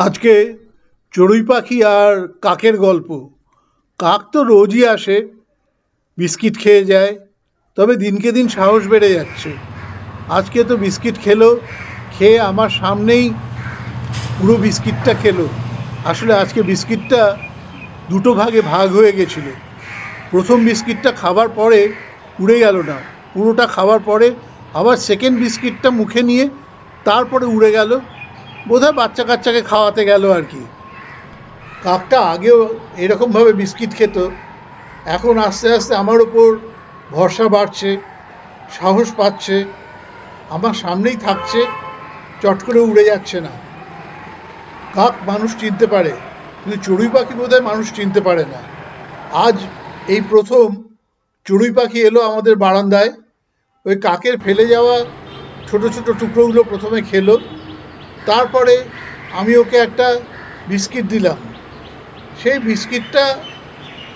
আজকে চড়ুই পাখি আর কাকের গল্প। কাক তো রোজই আসে, বিস্কিট খেয়ে যায়, তবে দিনকে দিন সাহস বেড়ে যাচ্ছে। আজকে তো বিস্কিট খেলো, খেয়ে আমার সামনেই পুরো বিস্কিটটা খেলো। আসলে আজকে বিস্কিটটা দুটো ভাগে ভাগ হয়ে গেছিল। প্রথম বিস্কিটটা খাবার পরে উড়ে গেল না, পুরোটা খাওয়ার পরে আবার সেকেন্ড বিস্কিটটা মুখে নিয়ে তারপরে উড়ে গেল বোধহয় বাচ্চা কাচ্চাকে খাওয়াতে গেল আর কি। কাকটা আগেও এরকমভাবে বিস্কিট খেত। এখন আস্তে আস্তে আমার ওপর ভরসা বাড়ছে, সাহস পাচ্ছে, আমার সামনেই থাকছে, চট করে উড়ে যাচ্ছে না। কাক মানুষ চিনতে পারে, কিন্তু চড়ুই পাখি বোধহয় মানুষ চিনতে পারে না। আজ এই প্রথম চড়ুই পাখি এলো আমাদের বারান্দায়। ওই কাকের ফেলে যাওয়া ছোট ছোট টুকরোগুলো প্রথমে খেলো। তারপরে আমি ওকে একটা বিস্কিট দিলাম। সেই বিস্কিটটা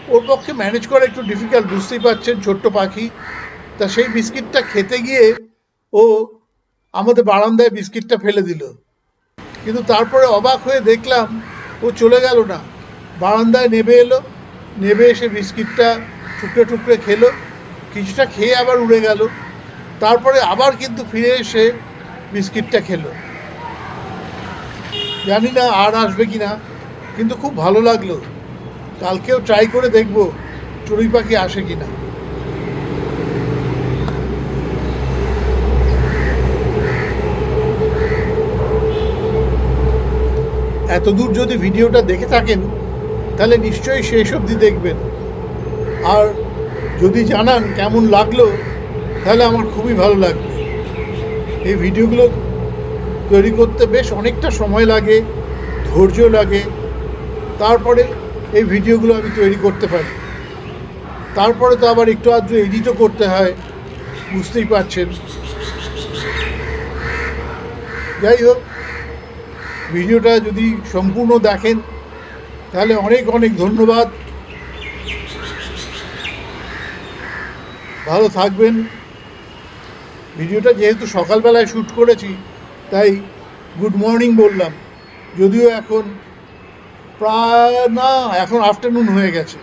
ওর পক্ষে ম্যানেজ করা একটু ডিফিকাল্ট বুঝতেই পারছেন, ছোট্ট পাখি। তা সেই বিস্কিটটা খেতে গিয়ে ও আমাদের বারান্দায় বিস্কিটটা ফেলে দিল। কিন্তু তারপরে অবাক হয়ে দেখলাম ও চলে গেল না। বারান্দায় নেবে এলো, নেবে এসে বিস্কিটটা টুকরে টুকরে খেলো। কিছুটা খেয়ে আবার উড়ে গেল। তারপরে আবার কিন্তু ফিরে এসে বিস্কিটটা খেলো। জানি না আর আসবে কি না কিন্তু খুব ভালো লাগল। কালকেও ট্রাই করে দেখব চড়ুই পাখি আসে কি না এত দূর যদি ভিডিওটা দেখে থাকেন, তাহলে নিশ্চয়ই শেষ অবধি দেখবেন। আর যদি জানান কেমন লাগল, তাহলে আমার খুবই ভালো লাগবে। এই ভিডিওগুলো তৈরি করতে বেশ অনেকটা সময় লাগে ধৈর্য লাগে। তারপরে এই ভিডিওগুলো আমি তৈরি করতে পারি। তারপরে তো আবার একটু আধটু এডিটও করতে হয়, বুঝতেই পারছেন। যাই হোক, ভিডিওটা যদি সম্পূর্ণ দেখেন, তাহলে অনেক অনেক ধন্যবাদ। ভালো থাকবেন। ভিডিওটা যেহেতু সকালবেলায় শ্যুট করেছি তাই গুড মর্নিং বললাম। যদিও এখন প্রায় না এখন আফটারনুন হয়ে গেছে।